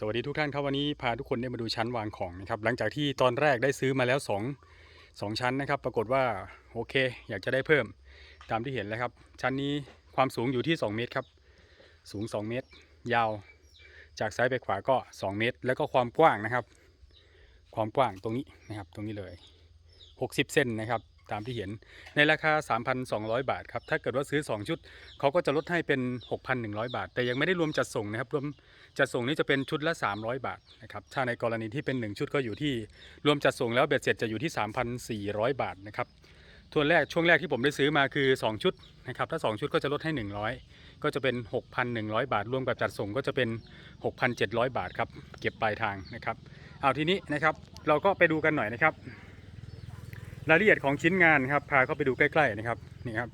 สวัสดีทุกท่านครับวันนี้พาทุกคนได้มาดูชั้นวางของนะครับหลังจากที่ตอนแรกได้ซื้อมาแล้ว2 2ชั้นนะครับ ปรากฏว่าโอเค อยากจะได้เพิ่มตามที่เห็นแล้วครับ ชั้นนี้ความสูงอยู่ที่ 2 เมตรครับ สูง 2 เมตร ยาว จากซ้ายไปขวาก็ 2 เมตร แล้วก็ความกว้างนะครับ ความกว้างตรงนี้นะครับตรงนี้เลย 60 เซนนะครับ ตามที่เห็น ในราคา 3,200 บาทครับ ถ้าเกิดว่าซื้อ 2 ชุด เขาก็จะลดให้เป็น 6,100 บาท แต่ยังไม่ได้รวมจัดส่งนะครับ รวมจัดส่งนี่จะเป็นชุดละ 300 บาทนะครับ ถ้าในกรณีที่เป็น 1 ชุดก็อยู่ที่รวมจัดส่งแล้วเบ็ดเสร็จจะอยู่ที่ 3,400 บาทนะครับทวนแรกช่วงแรกที่ผมได้ซื้อมาคือ 2 ชุดนะครับถ้า 2 ชุดก็จะลดให้ 100 ก็จะเป็น 6,100 บาท รวมกับจัดส่งก็จะเป็น 6,700 บาทครับเก็บปลายทางนะครับเอาทีนี้นะครับเราก็ไปดูกันหน่อยนะครับ รายละเอียดของชิ้นงานครับพาเข้าไปดูใกล้ๆนะครับนี่ครับ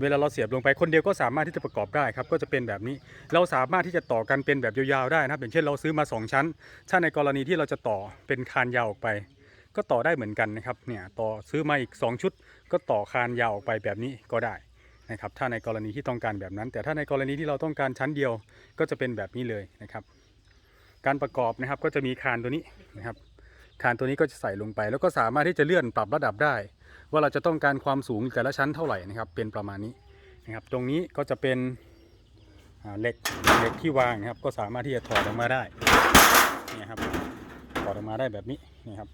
เวลาเราเสียบลงไปคนเดียวก็สามารถที่จะประกอบได้ครับก็จะเป็นแบบนี้เราสามารถที่จะต่อกันเป็นแบบยาวๆได้นะครับอย่างเช่นเราซื้อมา 2 ชั้น ถ้าในกรณีที่เราจะต่อเป็นคานยาวออกไป ก็ต่อได้เหมือนกันนะครับเนี่ยต่อซื้อมาอีก 2 ชุด ก็ต่อคานยาวออกไปแบบนี้ก็ได้นะครับถ้าในกรณีที่ต้องการแบบนั้น แต่ถ้าในกรณีที่เราต้องการชั้นเดียวก็จะเป็นแบบนี้เลยนะครับ การประกอบนะครับก็จะมีคานตัวนี้นะครับ คานตัวนี้ก็จะใส่ลงไป แล้วก็สามารถที่จะเลื่อนปรับระดับได้ ว่าเราจะต้องการความสูงแต่ละชั้นเท่าไหร่นะครับ เป็นประมาณนี้นะครับ ตรงนี้ก็จะเป็นเหล็กเหล็กที่วางนะครับ ก็สามารถที่จะถอดออกมาได้นี่ครับถอดออกมาได้แบบนี้นี่ครับ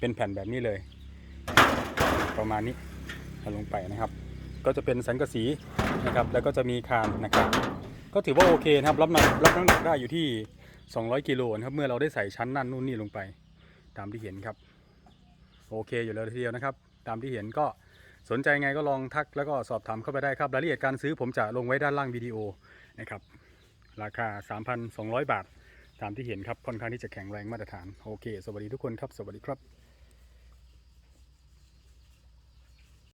เป็นแผ่นแบบนี้เลย ประมาณนี้เอาลงไปนะครับ ก็จะเป็นสังกะสีนะครับ แล้วก็จะมีคานนะครับ ก็ถือว่าโอเคนะครับ รับน้ำรับน้ำหนักได้อยู่ที่ 200 กิโลนะครับ เมื่อเราได้ใส่ชั้นนั่นนู่นนี่ลงไป ตามที่เห็นครับ โอเคอยู่แล้วทีเดียวนะครับ ตามที่เห็นก็สนใจไงก็ลองทักแล้วก็สอบถามเข้าไปได้ครับ รายละเอียดการซื้อผมจะลงไว้ด้านล่างวิดีโอนะครับ ราคา 3,200 บาท ตามที่เห็นครับค่อนข้างที่จะแข็งแรงมาตรฐาน โอเค สวัสดีทุกคนครับ สวัสดีครับ